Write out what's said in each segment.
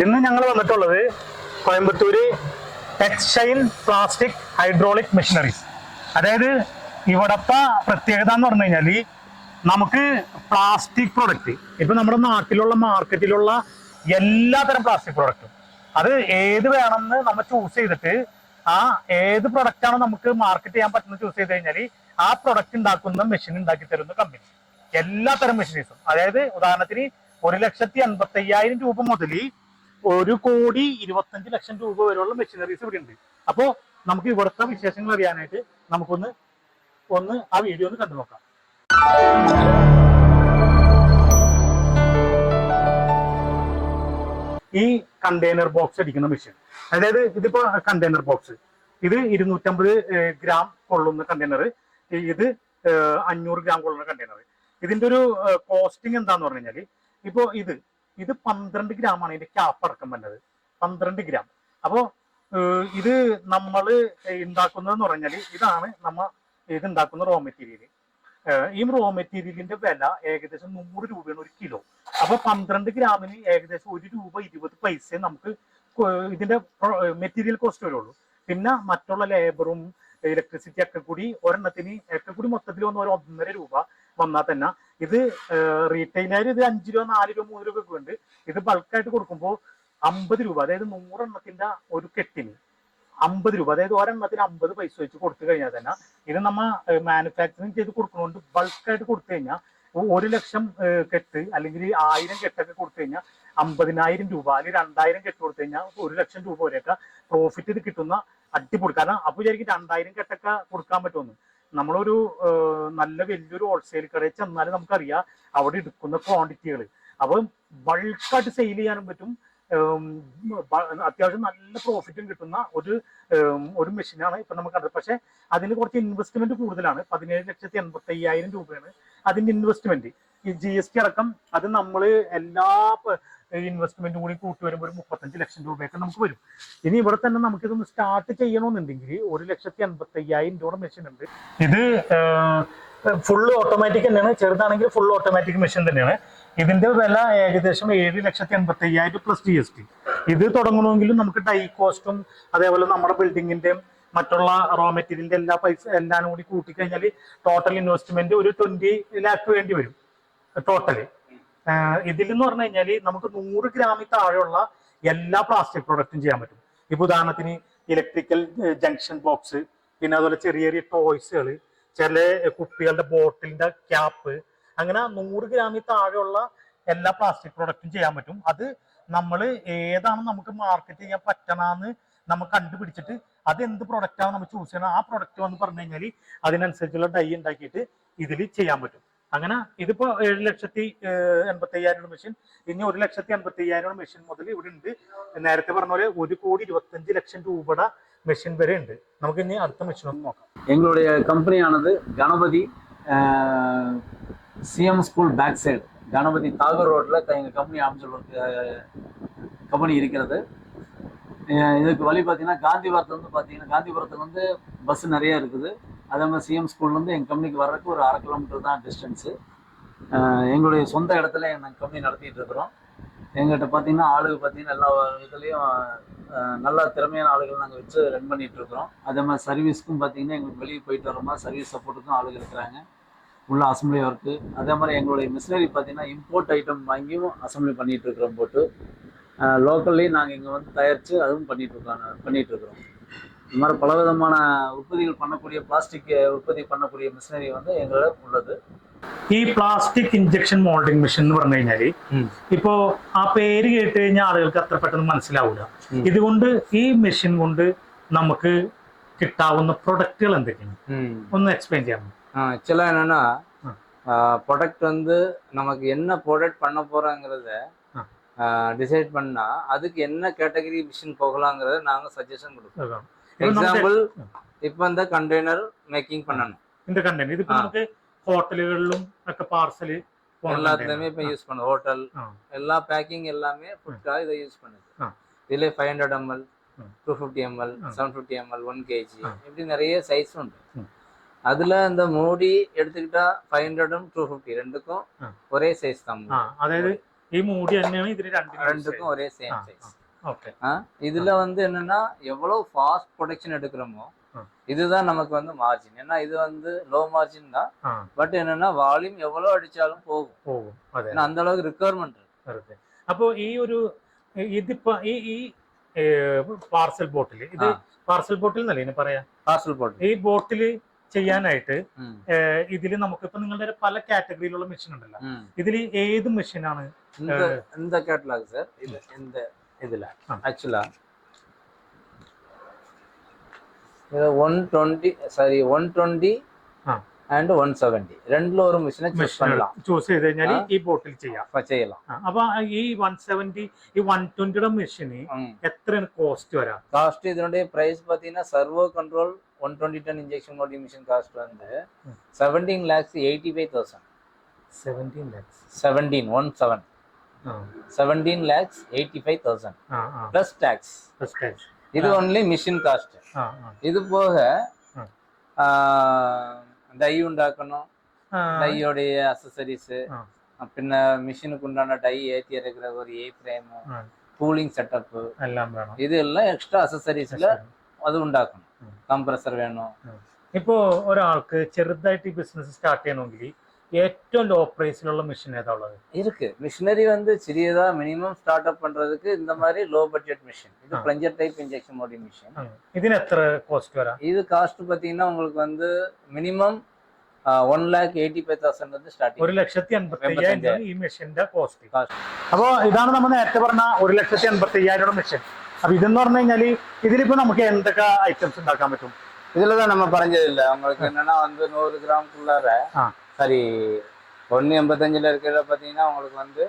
ഇന്ന് ഞങ്ങൾ വന്നിട്ടുള്ളത് Coimbatore textile plastic hydraulic machineries അതായത് ഇവിടത്തെ പ്രത്യേകത എന്ന് പറഞ്ഞു കഴിഞ്ഞാൽ നമുക്ക് പ്ലാസ്റ്റിക് പ്രൊഡക്റ്റ് ഇപ്പൊ നമ്മുടെ നാട്ടിലുള്ള മാർക്കറ്റിലുള്ള എല്ലാതരം പ്ലാസ്റ്റിക് പ്രൊഡക്റ്റും അത് ഏത് വേണമെന്ന് നമ്മൾ ചൂസ് ചെയ്തിട്ട് ആ ഏത് പ്രൊഡക്റ്റ് ആണ് നമുക്ക് മാർക്കറ്റ് ചെയ്യാൻ പറ്റുന്നത് ചൂസ് ചെയ്ത് കഴിഞ്ഞാൽ ആ പ്രൊഡക്റ്റ് ഉണ്ടാക്കുന്ന മെഷീൻ ഉണ്ടാക്കി തരുന്ന കമ്പനി എല്ലാത്തരം മെഷീനീസും അതായത് ഉദാഹരണത്തിന് ഒരു ലക്ഷത്തി അൻപത്തി അയ്യായിരം രൂപ മുതൽ ഒരു കോടി ഇരുപത്തഞ്ച് ലക്ഷം രൂപ വരെയുള്ള മെഷീനറീസ് ഇവിടെ ഉണ്ട് അപ്പോ നമുക്ക് ഇവിടുത്തെ വിശേഷങ്ങൾ അറിയാനായിട്ട് നമുക്കൊന്ന് ഒന്ന് ആ വീഡിയോ ഒന്ന് കണ്ടു നോക്കാം. ഈ കണ്ടെയ്നർ ബോക്സ് അടിക്കുന്ന മെഷീൻ അതായത് ഇതിപ്പോ കണ്ടെയ്നർ ബോക്സ് ഇത് ഇരുന്നൂറ്റമ്പത് ഗ്രാം കൊള്ളുന്ന കണ്ടെയ്നർ ഇത് അഞ്ഞൂറ് ഗ്രാം കൊള്ളുന്ന കണ്ടെയ്നർ ഇതിന്റെ ഒരു കോസ്റ്റിംഗ് എന്താന്ന് പറഞ്ഞു കഴിഞ്ഞാൽ ഇപ്പോ ഇത് ഇത് പന്ത്രണ്ട് ഗ്രാം ആണ് ഇതിന്റെ ക്യാപ്പ് അടക്കം വന്നത്. പന്ത്രണ്ട് ഗ്രാം. അപ്പോ ഏഹ്, ഇത് നമ്മൾ ഉണ്ടാക്കുന്നതെന്ന് പറഞ്ഞാൽ ഇതാണ് നമ്മ ഇത് ഉണ്ടാക്കുന്ന റോ മെറ്റീരിയൽ ഈ റോ മെറ്റീരിയലിന്റെ വില ഏകദേശം നൂറ് രൂപയാണ് ഒരു കിലോ അപ്പൊ പന്ത്രണ്ട് ഗ്രാമിന് ഏകദേശം ഒരു രൂപ ഇരുപത് പൈസ നമുക്ക് ഇതിന്റെ മെറ്റീരിയൽ കോസ്റ്റ് വരുള്ളൂ. പിന്നെ മറ്റുള്ള ലേബറും ഇലക്ട്രിസിറ്റി ഒക്കെ കൂടി ഒരെണ്ണത്തിന് ഒക്കെ കൂടി മൊത്തത്തിൽ വന്ന ഒരു ഒന്നര രൂപ വന്നാൽ തന്നെ. ഇത് റീറ്റെയിലായി ഇത് അഞ്ച് രൂപ നാല് രൂപ മൂന്ന് രൂപ ഒക്കെ ഉണ്ട്. ഇത് ബൾക്കായിട്ട് കൊടുക്കുമ്പോൾ അമ്പത് രൂപ അതായത് നൂറെണ്ണത്തിന്റെ ഒരു കെട്ടിന് അമ്പത് രൂപ അതായത് ഒരെണ്ണത്തിന് അമ്പത് പൈസ വെച്ച് കൊടുത്തു കഴിഞ്ഞാൽ തന്നെ ഇത് നമ്മൾ മാനുഫാക്ചറിങ് ചെയ്ത് കൊടുക്കുന്നതുകൊണ്ട് ബൾക്കായിട്ട് കൊടുത്തു കഴിഞ്ഞാൽ ഒരു ലക്ഷം കെട്ട് അല്ലെങ്കിൽ ആയിരം കെട്ടൊക്കെ കൊടുത്തു കഴിഞ്ഞാൽ അമ്പതിനായിരം രൂപ അല്ലെങ്കിൽ രണ്ടായിരം കെട്ട് കൊടുത്തു കഴിഞ്ഞാൽ ഒരു ലക്ഷം രൂപ വരെയൊക്കെ പ്രോഫിറ്റ് ഇത് കിട്ടുന്ന അടിപൊളി. കാരണം അപ്പൊ വിചാരിക്കും രണ്ടായിരം കെട്ടൊക്കെ കൊടുക്കാൻ പറ്റുമെന്ന്. നമ്മളൊരു നല്ല വലിയൊരു ഹോൾസെയിൽ കടയിൽ ചെന്നാലും നമുക്കറിയാം അവിടെ എടുക്കുന്ന ക്വാണ്ടിറ്റികൾ അപ്പൊ ബൾക്കായിട്ട് സെയിൽ ചെയ്യാനും പറ്റും. അത്യാവശ്യം നല്ല പ്രോഫിറ്റും കിട്ടുന്ന ഒരു ഒരു മെഷീനാണ് ഇപ്പൊ നമുക്ക് കണ്ടത്. പക്ഷെ അതിന് കുറച്ച് ഇൻവെസ്റ്റ്മെന്റ് കൂടുതലാണ്. പതിനേഴ് ലക്ഷത്തി എൺപത്തി അയ്യായിരം രൂപയാണ് അതിന്റെ ഇൻവെസ്റ്റ്മെന്റ് ഈ ജി എസ് ടി അടക്കം അത് നമ്മൾ എല്ലാ ഇൻവെസ്റ്റ്മെന്റും കൂടി കൂട്ടി വരുമ്പോൾ ഒരു മുപ്പത്തഞ്ച് ലക്ഷം രൂപയൊക്കെ നമുക്ക് വരും. ഇനി ഇവിടെ തന്നെ നമുക്ക് ഇതൊന്ന് സ്റ്റാർട്ട് ചെയ്യണമെന്നുണ്ടെങ്കിൽ ഒരു ലക്ഷത്തി എൺപത്തി അയ്യായിരം രൂപ മെഷീൻ ഉണ്ട്. ഇത് ഫുള്ള് ഓട്ടോമാറ്റിക് തന്നെയാണ്. ചെറുതാണെങ്കിൽ ഫുൾ ഓട്ടോമാറ്റിക് മെഷീൻ തന്നെയാണ്. ഇതിന്റെ വില ഏകദേശം ഏഴ് ലക്ഷത്തി എൺപത്തി അയ്യായിരം പ്ലസ് ജി എസ് ടി ഇത് തുടങ്ങണമെങ്കിലും നമുക്ക് ഡൈ കോസ്റ്റും അതേപോലെ നമ്മുടെ ബിൽഡിങ്ങിന്റെയും മറ്റുള്ള റോ മെറ്റീരിയലിന്റെ എല്ലാ പൈസ എല്ലാം കൂടി കൂട്ടിക്കഴിഞ്ഞാൽ ടോട്ടൽ ഇൻവെസ്റ്റ്മെന്റ് ഒരു ട്വന്റി ലാക്ക് വേണ്ടി വരും. ടോട്ടൽ ഇതിൽ എന്ന് പറഞ്ഞു കഴിഞ്ഞാൽ നമുക്ക് നൂറ് ഗ്രാമിൽ താഴെയുള്ള എല്ലാ പ്ലാസ്റ്റിക് പ്രൊഡക്റ്റും ചെയ്യാൻ പറ്റും. ഇപ്പൊ ഉദാഹരണത്തിന് ഇലക്ട്രിക്കൽ ജംഗ്ഷൻ ബോക്സ് പിന്നെ അതുപോലെ ചെറിയ ചെറിയ ടോയ്സുകൾ ചില കുപ്പികളുടെ ബോട്ടിലിന്റെ ക്യാപ്പ് അങ്ങനെ നൂറ് ഗ്രാമിൽ താഴെയുള്ള എല്ലാ പ്ലാസ്റ്റിക് പ്രൊഡക്റ്റും ചെയ്യാൻ പറ്റും. അത് നമ്മൾ ഏതാണ് നമുക്ക് മാർക്കറ്റ് ചെയ്യാൻ പറ്റണമെന്ന് നമ്മൾ കണ്ടുപിടിച്ചിട്ട് അത് എന്ത് പ്രൊഡക്റ്റ് ആണ് നമ്മൾ ചൂസ് ചെയ്യണം ആ പ്രൊഡക്റ്റ് വന്ന് പറഞ്ഞു കഴിഞ്ഞാൽ അതിനനുസരിച്ചുള്ള ഡൈ ഉണ്ടാക്കിയിട്ട് ഇതിൽ ചെയ്യാൻ പറ്റും. അങ്ങനെ ഇതിപ്പോ ഏഴ് ലക്ഷത്തി എൺപത്തി അയ്യായിരം മെഷീൻ ഇനി ഒരു ലക്ഷത്തി എൺപത്തി അയ്യായിരം മെഷീൻ മുതൽ ഇവിടെ ഉണ്ട് നേരത്തെ പറഞ്ഞ പോലെ ഒരു കോടി ഇരുപത്തഞ്ച് ലക്ഷം രൂപയുടെ മെഷീൻ വരെ ഉണ്ട് നമുക്ക് ഇനി അടുത്ത മെഷീൻ ഒന്ന് നോക്കാം எங்களுடைய கம்பெனியானது Ganapathi CM school back side Ganapathi Tagore ரோட்டில் எங்கள் கம்பெனி அமைச்சுள்ள கம்பெனி இருக்கிறது அஹ் இதுக்கு வழி பார்த்தீங்கன்னா காந்திபுரத்துலேருந்து பார்த்தீங்கன்னா காந்திபுரத்துலேருந்து பஸ் நிறைய இருக்குது அதே மாதிரி சிஎம் ஸ்கூல்லேருந்து எங்கள் கம்பெனிக்கு வர்றதுக்கு ஒரு அரை கிலோமீட்டர் தான் டிஸ்டன்ஸு எங்களுடைய சொந்த இடத்துல எங்கள் கம்பெனி நடத்திட்டு இருக்கிறோம். எங்கள்கிட்ட பார்த்தீங்கன்னா ஆளுங்க பார்த்தீங்கன்னா எல்லா இதுலேயும் நல்லா திறமையான ஆளுகள் நாங்கள் வச்சு ரன் பண்ணிகிட்டு இருக்கிறோம். அதே மாதிரி சர்வீஸ்க்கும் பார்த்தீங்கன்னா எங்களுக்கு வெளியே போயிட்டு வர மாதிரி சர்வீஸ் சப்போர்ட்டுக்கும் ஆளுகள் இருக்கிறாங்க. உள்ள அசம்பிளி ஒர்க்கு அதே மாதிரி எங்களுடைய மிஷினரி பார்த்தீங்கன்னா இம்போர்ட் ஐட்டம் வாங்கியும் அசம்பிளி பண்ணிகிட்டு இருக்கிறோம் போட்டு. லோக்கல்லையும் நாங்கள் இங்கே வந்து தயாரித்து அதுவும் பண்ணிட்டு இருக்கோம் பண்ணிகிட்டு இருக்கிறோம். இந்த மாதிரி பலவிதமான உற்பத்திகள் பண்ணக்கூடிய பிளாஸ்டிக் உற்பத்தி பண்ணக்கூடிய மிஷினரி வந்து எங்களிடம் உள்ளது ഈ പ്ലാസ്റ്റിക് ഇഞ്ചക്ഷൻ മോൾഡിംഗ് മെഷീൻ എന്ന് പറഞ്ഞു കഴിഞ്ഞാല് ഇപ്പോ ആ പേര് കേട്ട് കഴിഞ്ഞാൽ ആളുകൾക്ക് അത്ര പെട്ടെന്ന് മനസ്സിലാവില്ല ഉം. ഇതുകൊണ്ട് ഈ മെഷീൻ കൊണ്ട് നമുക്ക് കിട്ടാവുന്ന പ്രൊഡക്റ്റുകൾ എന്തൊക്കെയാണ് ம். ഒന്ന് എക്സ്പ്ലെയിൻ ചെയ്യാമോ ஆக்சுவலாக என்னன்னா ஆ. ப்ராடக்ட் வந்து நமக்கு என்ன ப்ராடக்ட் பண்ண போறோங்கிறத ஆ. டிசைட் பண்ணா அதுக்கு என்ன கேட்டகரி மிஷின் போகலாங்கிறத நாங்கள் சஜஷன் கொடுப்போம் അതാണ്. ഇപ്പൊ നമുക്ക് எக்ஸாம்பிள் இப்போ இந்த கண்டெய்னர் மேக்கிங் பண்ணணும் ഇതിന്റെ കണ്ടന്റ് ഇതിപ്പോ ആ. നമുക്ക് ஹோட்டலுகளிலும் ഒക്കെ പാർസല് எல்லாத்துலயுமே இப்போ யூஸ் பண்ணும் ஹோட்டல் ஆ. எல்லா பேக்கிங் எல்லாமே ஃபுட்காக இதை யூஸ் பண்ணுது ஆ. இதுல ஃபைவ் ஹண்ட்ரட் எம்எல் ம். டூ ஃபிஃப்டி எம்எல் ஆ. Seven fifty ml one kg ஆ. இப்படி நிறைய சைஸ் உண்டு ம். அதுல இந்த மூடி எடுத்துக்கிட்டா ஃபைவ் ஹண்ட்ரடும் டூ ஃபிஃப்டி ரெண்டுக்கும் ஆ. ஒரே சைஸ் தான் ആ അതായത് ഈ മൂടി തന്നെയാണ് ഇതിന് രണ്ടിനും ரெண்டுக்கும் ஒரே சேம் ஆ, சைஸ் ഓക്കെ இதுல வந்து என்னன்னா எவ்வளவு ஃபாஸ்ட் ப்ரொடக்ஷன் எடுக்கிறோமோ ஆ. இதுதான் நமக்கு வந்து மார்ஜின் ஏன்னா இது வந்து லோ மார்ஜின் தான் ആ பட் என்னன்னா வால்யூம் எவ்வளவு அடிச்சாலும் போகும் പോകും അതെ ஏன்னா அந்த அளவுக்கு റിക്വയർമെന്റ് இருக்கு വെറുതെ അപ്പോ ഈ ഒരു ഇതിപ്പോ ഈ ഈ പാർസൽ ബോട്ടിൽ ഇത് ആ. പാർസൽ ബോട്ടിൽ എന്നല്ലേ ഇനി പറയാ பார்சல் போட்டு ഈ ബോട്ടിൽ ചെയ്യാനായിട്ട് ம், ഇതിൽ നമുക്ക് ഇപ്പൊ നിങ്ങളുടെ പല കാറ്റഗറിയിലുള്ള മെഷീൻ ഉണ്ടല്ലോ ம். ഇതിൽ ഏത് മെഷീനാണ് இந்த இந்த கேட்டலாக் சார் இது இந்த இதுல ஆ. ஆக்சுவலா இது one twenty sorry one twenty ah. And one seventy ரெண்டுல ஒரு மிஷினை சூஸ் മെഷീൻ பண்ணலாம் ചൂസ് ചെയ്ത് കഴിഞ്ഞാൽ ആ. ഈ ബോട്ടിൽ ചെയ്യാം அப்ப செய்யலாம் ആ, അപ്പൊ ഈ വൺ സെവന്റി ഈ വൺ ട്വന്റിയുടെ മെഷീന് എത്രയാണ് കോസ്റ്റ് വരാം காஸ்ட் இதனுடைய பிரைஸ் பாத்தீங்கன்னா servo control one twenty ten injection Modi machine cost வந்து ம். Seventeen lakhs eighty five thousand seventeen lakhs seventeen one seven ആ Seventeen lakhs eighty five thousand ആ ആ பிளஸ் டேக்ஸ் Plus tax. இது ஆ. ஒன்லி மிஷின் காஸ்ட் ആ ആ இது போக ஆ. டை உண்டாக்கணும் ആ டையோடைய அசசரிஸ் ஆ. பின்ன மிஷினுக்கு உண்டான டை ஏற்றி இறக்குற ஒரு ஏ ஃப்ரேம் ആ, கூலிங் செட்டப் എല്ലാം വേണം இது எல்லாம் எக்ஸ்ட்ரா அசசரிஸ்ல அது உண்டாக்கணும் ம். கம்ப்ரஸர் வேணும் ഇപ്പോ ഒരാൾക്ക് ചെറുതായിട്ട് ഈ ബിസിനസ് സ്റ്റാർട്ട് ചെയ്യണമെങ്കിൽ ഏറ്റവും ലോ പ്രൈസിലുള്ള മെഷീൻ ഏതാ ഉള്ളത് இருக்கு மிஷினரி வந்து சிறியதா மினிமம் ஸ்டார்ட் அப் பண்றதுக்கு இந்த மாதிரி லோ பட்ஜெட் மிஷின் இது ஆ. Plunger type injection Modi machine ആ. ഇതിന് എത്ര കോസ്റ്റ് വരാം இது காஸ்ட் பாத்தீங்கன்னா உங்களுக்கு வந்து minimum one lakh eighty five thousand வந்து ഒരു ஸ்டார்டிங் ലക്ഷത്തി എൺപത്തി അയ്യായിരം ഈ മെഷീന്റെ കോസ്റ്റ് Cost. അപ്പോ ഇതാണ് നമ്മൾ നേരത്തെ പറഞ്ഞ ഒരു ലക്ഷത്തി എൺപത്തി അയ്യായിരം മെഷീൻ അപ്പൊ ഇതെന്ന് പറഞ്ഞു കഴിഞ്ഞാല് ഇതിലിപ്പോ നമുക്ക് എന്തൊക്കെ ഐറ്റംസ് ഉണ്ടാക്കാൻ പറ്റും இதுலதான் நம்ம பறஞ்சது இல்ல உங்களுக்கு என்னன்னா வந்து நூறு கிராம்குள்ளார ஆ. சரி ஒன்னு எண்பத்தஞ்சுல இருக்கிறத பாத்தீங்கன்னா உங்களுக்கு வந்து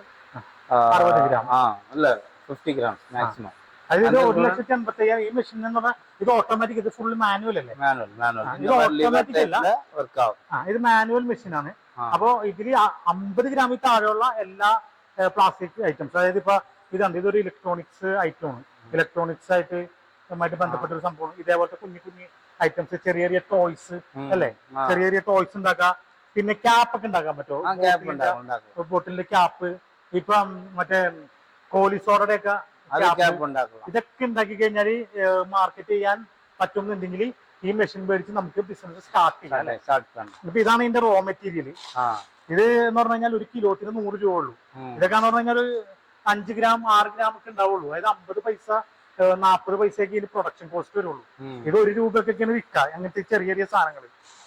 ஆ, அறுபது கிராம். ஆ இல்ல பிப்டி கிராம் மேக்ஸிமம் അതായത് അതെ, ഒരു ലക്ഷത്തി എൺപത്തി അയ്യായിരം ഈ മെഷീൻ എന്ന് പറഞ്ഞാൽ ഇത് ഓട്ടോമാറ്റിക് ഇത് ഫുൾ മാനുവൽ അല്ലേ மேனுவல் மேனுவல் ஆ, இந்த இது மாதிரி லிவர் automatic இல்ல? டைப்ல ஒர்க் ஆகும் ആ ഇത് മാനുവൽ മെഷീൻ ആണ് ആ. അപ്പോ ഇതിൽ അമ്പത് ഗ്രാമിൽ താഴെയുള്ള എല്ലാ പ്ലാസ്റ്റിക് ഐറ്റംസ് അതായത് ഇപ്പൊ ഇതാണ് ഇതൊരു ഇലക്ട്രോണിക്സ് ഐറ്റം ആണ് ഇലക്ട്രോണിക്സ് ആയിട്ട് ആയിട്ട് ബന്ധപ്പെട്ട ഒരു സംഭവം ഇതേപോലത്തെ കുഞ്ഞു കുഞ്ഞു ഐറ്റംസ് ചെറിയ ചെറിയ ടോയ്സ് ம். അല്ലേ ஆ. ചെറിയ ചെറിയ ടോയ്സ് ഉണ്ടാക്കാം പിന്നെ ക്യാപ്പ് ഒക്കെ ഉണ്ടാക്കാൻ പറ്റുമോ? ബോട്ടിലിന്റെ ക്യാപ്പ് ഇപ്പം മറ്റേ കോലിസോറയുടെ ഒക്കെ ഇതൊക്കെ ഉണ്ടാക്കി കഴിഞ്ഞാൽ മാർക്കറ്റ് ചെയ്യാൻ പറ്റുന്നുണ്ടെങ്കിൽ ഈ മെഷീൻ മേടിച്ച് നമുക്ക് ബിസിനസ് സ്റ്റാർട്ട് ചെയ്യാം ഇപ്പൊ ഇതാണ് ഇതിന്റെ റോ മെറ്റീരിയൽ ഇത് എന്ന് പറഞ്ഞു കഴിഞ്ഞാൽ ഒരു കിലോത്തിന് നൂറ് രൂപ ഉള്ളൂ. ഇതൊക്കെ എന്ന് പറഞ്ഞു കഴിഞ്ഞാൽ ഒരു അഞ്ച് ഗ്രാം ആറ് ഗ്രാം ഒക്കെ ഉണ്ടാവുള്ളൂ. അതായത് അമ്പത് പൈസ നാൽപ്പത് പൈസയൊക്കെ ഇതിന് പ്രൊഡക്ഷൻ കോസ്റ്റ് വരുള്ളൂ ம். ഇത് ഒരു രൂപക്കൊക്കെയാണ് വിൽക്കുക അങ്ങനത്തെ ചെറിയ ചെറിയ സാധനങ്ങൾ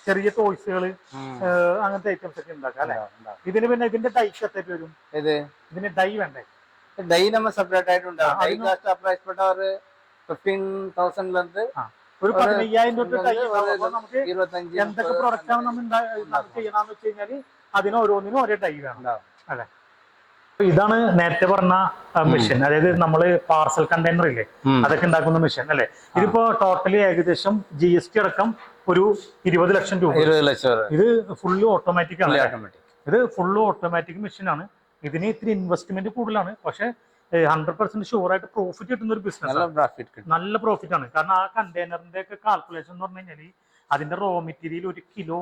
ചെറിയ ടോയ്സുകൾ ம். അങ്ങനത്തെ ഐറ്റംസ് ഒക്കെ ഉണ്ടാക്കാം അല്ലെ உண்டாகும், உண்டாகும். ഇതിന് പിന്നെ ഇതിന്റെ ഡൈക്ക് എത്ര വരും இது ഇതിന് ഡൈ വേണ്ടേ டை நம்ம செப்பரேட் ஆயிட்டு உண்டாகும் ஆ, டை அதுவும் காஸ்ட் அப்ராக்ஸ் பண்ணா ஒரு ஃபிஃப்டீன் தௌசண்ட்ல இருந்து ഒരു ഒരു- പതിനയ്യായിരം രൂപ ഡൈ ഒരു- ഉണ്ടാവും അപ്പൊ നമുക്ക് இருபத்தஞ்சு എന്തൊക്കെ முப்பது പ്രൊഡക്റ്റ് ആണ് നമ്മൾ ഉണ്ടാ- നമ്മൾ ചെയ്യണമെന്ന് വെച്ച് കഴിഞ്ഞാൽ അതിന് ഓരോന്നിനും ഒരേ ഡൈ വേണം உண்டாகும். ഇതാണ് നേരത്തെ പറഞ്ഞ മെഷീൻ അതായത് നമ്മൾ പാർസൽ കണ്ടെയ്നർ ഇല്ലേ? അതൊക്കെ ഉണ്ടാക്കുന്ന മെഷീൻ അല്ലെ? ഇതിപ്പോ ടോട്ടലി ഏകദേശം ജി എസ് ടി അടക്കം ഒരു ഇരുപത് ലക്ഷം രൂപ. ഇരുപത് ലക്ഷം ഇത് ഫുള്ള് ഓട്ടോമാറ്റിക് ആണ്. ഇത് ഫുള്ള് ഓട്ടോമാറ്റിക് മെഷീൻ ആണ്. ഇതിന് ഇത്തിരി ഇൻവെസ്റ്റ്മെന്റ് കൂടുതലാണ്. പക്ഷെ ഹൺഡ്രഡ് പെർസെന്റ് ഷുവർ ആയിട്ട് പ്രോഫിറ്റ് കിട്ടുന്ന ഒരു ബിസിനസ് നല്ല പ്രോഫിറ്റ് ആണ്. കാരണം ആ കണ്ടെയ്നറിന്റെ ഒക്കെ കാൽക്കുലേഷൻ എന്ന് പറഞ്ഞു കഴിഞ്ഞാൽ അതിന്റെ റോ മെറ്റീരിയൽ ഒരു കിലോ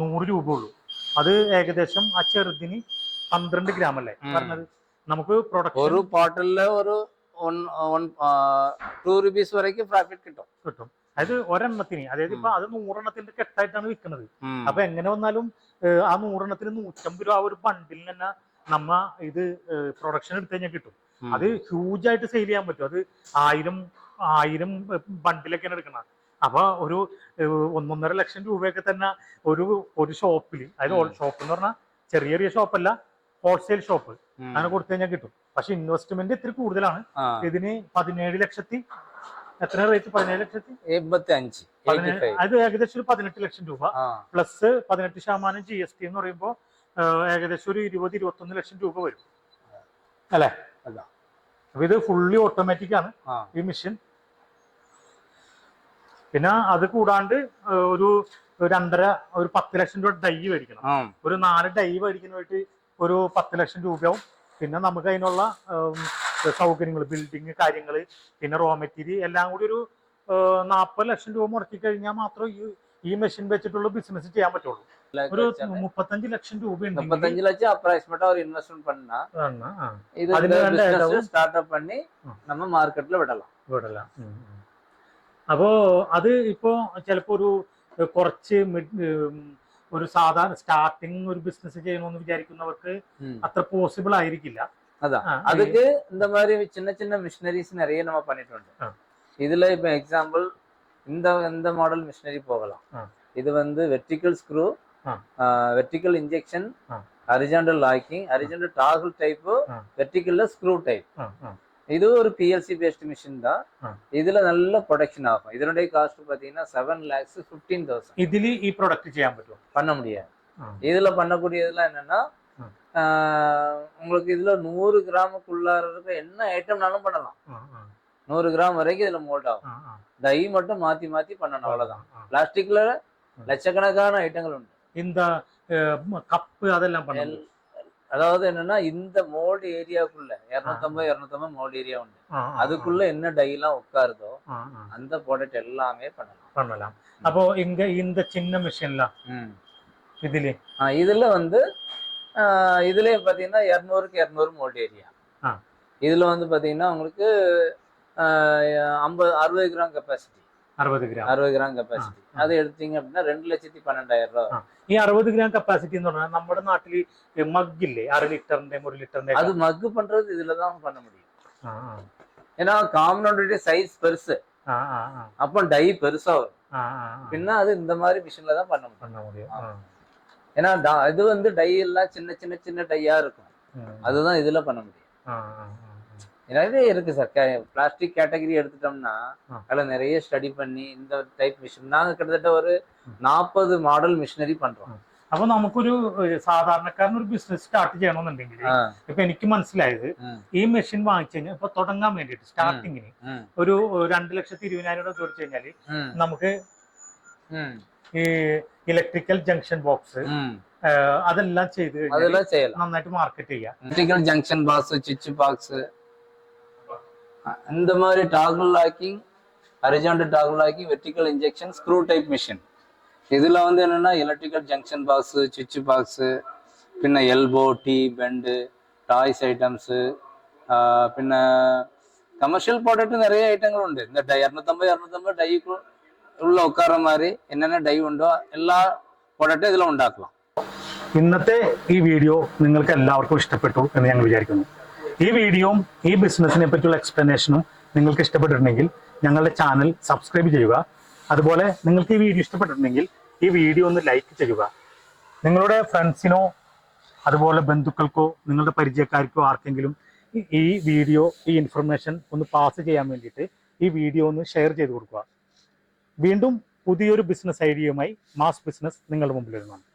നൂറ് രൂപ ഉള്ളൂ. അത് ഏകദേശം ആ ചെറുതിന് പന്ത്രണ്ട് ഗ്രാം അല്ലേ? പറഞ്ഞത് നമുക്ക് പ്രൊഡക്റ്റ് ഒരു ബോട്ടിലിൽ ഒരു ടു റുപ്പീസ് വരയ്ക്ക് പ്രോഫിറ്റ് കിട്ടും. കിട്ടും. അതായത് ഒരെണ്ണത്തിന്. അതായത് ഇപ്പൊ അത് നൂറെണ്ണത്തിന്റെ കെട്ടായിട്ടാണ് വിൽക്കുന്നത്. അപ്പൊ എങ്ങനെ വന്നാലും ആ നൂറെണ്ണത്തിന് നൂറ്റമ്പത് രൂപ ആ ഒരു ബണ്ടിൽ തന്നെ നമ്മ ഇത് പ്രൊഡക്ഷൻ എടുത്തു കഴിഞ്ഞാൽ കിട്ടും. അത് ഹ്യൂജ് ആയിട്ട് സെയിൽ ചെയ്യാൻ പറ്റും. അത് ആയിരം ആയിരം ബണ്ടിലൊക്കെയാണ് എടുക്കുന്നത് അപ്പൊ ഒരു ഒന്നൊന്നര ലക്ഷം രൂപയൊക്കെ തന്നെ ഒരു ഒരു ഷോപ്പിൽ അതായത് ഷോപ്പ് എന്ന് പറഞ്ഞാൽ ചെറിയ ചെറിയ ഷോപ്പല്ല ഹോൾസെയിൽ ഷോപ്പ്. അങ്ങനെ കൊടുത്തു കഴിഞ്ഞാൽ കിട്ടും. പക്ഷെ ഇൻവെസ്റ്റ്മെന്റ് ഇത്തിരി കൂടുതലാണ്. ഇതിന് പതിനേഴ് ലക്ഷത്തി എത്ര റേറ്റ് പതിനേഴ് ലക്ഷത്തി? എൺപത്തി അഞ്ച് അത് ഏകദേശം ഒരു പതിനെട്ട് ലക്ഷം രൂപ. പ്ലസ് പതിനെട്ട് ശതമാനം ജി എസ് ടി എന്ന് പറയുമ്പോൾ ഏകദേശം ഒരു ഇരുപത് ഇരുപത്തൊന്ന് ലക്ഷം രൂപ വരും. അല്ലേ. അപ്പൊ ഇത് ഫുള്ളി ഓട്ടോമാറ്റിക് ആണ്. ഈ മെഷീൻ പിന്നെ അത് കൂടാണ്ട് ഒരു രണ്ടര ഒരു പത്ത് ലക്ഷം രൂപ ഡൈ മേടിക്കണം. ഒരു നാല് ഡൈ മേടിക്കുന്നതായിട്ട് ഒരു പത്ത് ലക്ഷം രൂപയാവും. പിന്നെ നമുക്ക് അതിനുള്ള സൗകര്യങ്ങൾ ബിൽഡിങ് കാര്യങ്ങൾ പിന്നെ റോ മെറ്റീരിയൽ എല്ലാം കൂടി ഒരു നാൽപ്പത് ലക്ഷം രൂപ മുടക്കി കഴിഞ്ഞാൽ മാത്രം ഈ ഈ മെഷീൻ വെച്ചിട്ടുള്ള ബിസിനസ് ചെയ്യാൻ പറ്റുള്ളൂ. ഒരു മുപ്പത്തഞ്ച് ലക്ഷം രൂപ അപ്പോ അത് ഇപ്പോ ചിലപ്പോ ഒരു കുറച്ച് ഒരു സാധാരണ സ്റ്റാർട്ടിങ് ഒരു ബിസിനസ് ചെയ്യണമെന്ന് വിചാരിക്കുന്നവർക്ക് ம். അത്ര പോസിബിൾ ആയിരിക്കില്ല அதான் ആ, அதுக்கு இந்த மாதிரி சின்ன சின்ன மிஷினரிஸ் நிறைய நம்ம பண்ணிட்டு ஆ. வந்தோம் இதுல இப்ப எக்ஸாம்பிள் இந்த இந்த மாடல் மிஷினரி போகலாம் ஆ. இது வந்து வெர்டிக்கல் ஸ்க்ரூ ஆ. வெர்டிக்கல் இன்ஜெக்ஷன் ஆ. Horizontal locking horizontal toggle type ஆ. வெர்டிக்கல்ல ஸ்க்ரூ டைப் ആ, ആ, இது ஒரு பிஎல்சி பேஸ்ட் மிஷின் தான் ஆ. இதுல நல்ல ப்ரொடக்ஷன் ஆகும் இதனுடைய காஸ்ட் பாத்தீங்கன்னா செவன் லேக்ஸ் ஃபிஃப்டீன் தௌசண்ட் ഇതില് ഈ പ്രൊഡക്റ്റ് ചെയ്യാൻ പറ്റും பண்ண முடியாது ആ, இதுல பண்ணக்கூடியதெல்லாம் என்னன்னா ம். ஆஹ், உங்களுக்கு இதுல நூறு கிராமுக்குள்ளார இருக்க என்ன ஐட்டம்னாலும் பண்ணலாம் ആ, ആ, நூறு கிராம் வரைக்கும் இதுல மோல்ட் ஆகும் ആ, ആ. டை மட்டும் மாத்தி மாத்தி பண்ணணும் அவ்வளவுதான் ആ, ആ. பிளாஸ்டிக்ல லட்சக்கணக்கான ஐட்டங்கள் உண்டு இந்த கப்பு அதெல்லாம் பண்ண எல்- அதாவது என்னன்னா இந்த மோல்டு ஏரியாவுக்குள்ள இரநூத்தம்பது இரநூத்தம்பது மோல்டு ஏரியா உண்டு. அதுக்குள்ள என்ன டைலாம் உட்காருதோ அந்த ப்ராடக்ட் எல்லாமே பண்ணலாம். பண்ணலாம். அப்போ இங்க இந்த சின்ன மிஷின்லாம் இதுல இதுல வந்து இதுல பாத்தீங்கன்னா இரநூறுக்கு இரநூறு மோல்டு ஏரியா இதுல வந்து பாத்தீங்கன்னா உங்களுக்கு ஐம்பது அறுபது கிராம் கெப்பாசிட்டி അറുപത് ഗ്രാം அறுபது கிராம் கெப்பாசிட்டி ஆ. அது எடுத்தீங்க அப்படின்னா ரெண்டு லட்சத்தி பன்னெண்டாயிரம் ரூபாய் வரும். ഈ അറുപത് ഗ്രാം കപ്പാസിറ്റി എന്ന് പറഞ്ഞാൽ നമ്മുടെ നാട്ടില് മഗ്ഗില്ലേ അര ലിറ്ററിന്റെ ഒരു ലിറ്ററിന്റെ அது மக்கு பண்றது இதுலதான் பண்ண முடியும் ആ, ആ, ஏன்னா காம்பனோட சைஸ் பெருசு ആ, ആ, ആ, அப்போ டை பெருசா வரும் ആ, ആ, ആ. பின்ன அது இந்த மாதிரி மிஷின்ல தான் பண்ண முடியும் பண்ண முடியும் ആ. ஏன்னா da- இது வந்து டை எல்லாம் சின்ன சின்ன சின்ன டையா இருக்கும் ഉം. அதுதான் இதுல பண்ண முடியும் ആ, ആ, ആ, நிறைய இருக்கு சார் பிளாஸ்டிக் கேட்டகரி எடுத்துட்டோம்னா ஆ. அதுல நிறைய ஸ்டடி பண்ணி இந்த டைப் மிஷின் நாங்க கிட்டத்தட்ட ஒரு நாற்பது மாடல் மிஷினரி பண்றோம் അപ്പൊ നമുക്കൊരു ഏഹ്, സാധാരണക്കാരൻ ഒരു ബിസിനസ് സ്റ്റാർട്ട് ചെയ്യണമെന്നുണ്ടെങ്കിൽ ஆ, ഇപ്പൊ എനിക്ക് മനസ്സിലായത് ഉം, ഈ മെഷീൻ വാങ്ങിച്ചു കഴിഞ്ഞാൽ ഇപ്പൊ തുടങ്ങാൻ വേണ്ടിയിട്ട് സ്റ്റാർട്ടിങ്ങിന് ഉം, ഒരു രണ്ട് ലക്ഷത്തി ഇരുപതിനായിരം രൂപ ചോദിച്ചു കഴിഞ്ഞാല് ഉം, നമുക്ക് ഉം, ഈ ഇലക്ട്രിക്കൽ ജംഗ്ഷൻ ബോക്സ് ഉം. അതെല്ലാം ചെയ്ത് കഴിഞ്ഞാൽ அதெல்லாம் செய்யலாம் നന്നായിട്ട് മാർക്കറ്റ് ചെയ്യാം வெர்டிகல் ஜங்ஷன் பாக்ஸ் சுவிட்ச் பாக்ஸ் இந்த மாதிரி toggle locking horizontal toggle locking vertical injection screw type machine இதில் வந்து என்னென்னா எலக்ட்ரிக்கல் ஜங்ஷன் பாக்ஸு சுவிட்சு பாக்ஸு பின்ன elbow tee bend toys items പിന്നെ ப்ராடக்ட்டு நிறைய ஐட்டங்கள் உண்டு இந்த டை இரநூத்தம்பது இரநூத்தம்பது டைக்கு உள்ள உட்கார மாதிரி என்னென்ன டை உண்டோ எல்லா ப்ராடக்ட்டும் இதில் உண்டாக்கலாம் ഇന്നത്തെ ഈ വീഡിയോ നിങ്ങൾക്ക് എല്ലാവർക്കും ഇഷ്ടപ്പെട്ടു എന്ന് ഞാൻ വിചാരിക്കുന്നു ഈ വീഡിയോയും ഈ ബിസിനസ്സിനെ പറ്റിയുള്ള എക്സ്പ്ലനേഷനും നിങ്ങൾക്ക് ഇഷ്ടപ്പെട്ടിട്ടുണ്ടെങ്കിൽ ഞങ്ങളുടെ ചാനൽ സബ്സ്ക്രൈബ് ചെയ്യുക. അതുപോലെ നിങ്ങൾക്ക് ഈ വീഡിയോ ഇഷ്ടപ്പെട്ടിട്ടുണ്ടെങ്കിൽ ഈ വീഡിയോ ഒന്ന് ലൈക്ക് ചെയ്യുക. നിങ്ങളുടെ ഫ്രണ്ട്സിനോ അതുപോലെ ബന്ധുക്കൾക്കോ നിങ്ങളുടെ പരിചയക്കാർക്കോ ആർക്കെങ്കിലും ഈ- വീഡിയോ ഈ ഇൻഫർമേഷൻ ഒന്ന് പാസ് ചെയ്യാൻ വേണ്ടിയിട്ട് ഈ വീഡിയോ ഒന്ന് ഷെയർ ചെയ്ത് കൊടുക്കുക. വീണ്ടും പുതിയൊരു ബിസിനസ് ഐഡിയയുമായി മാസ് ബിസിനസ് നിങ്ങളുടെ മുമ്പിൽ വരുന്നതാണ്.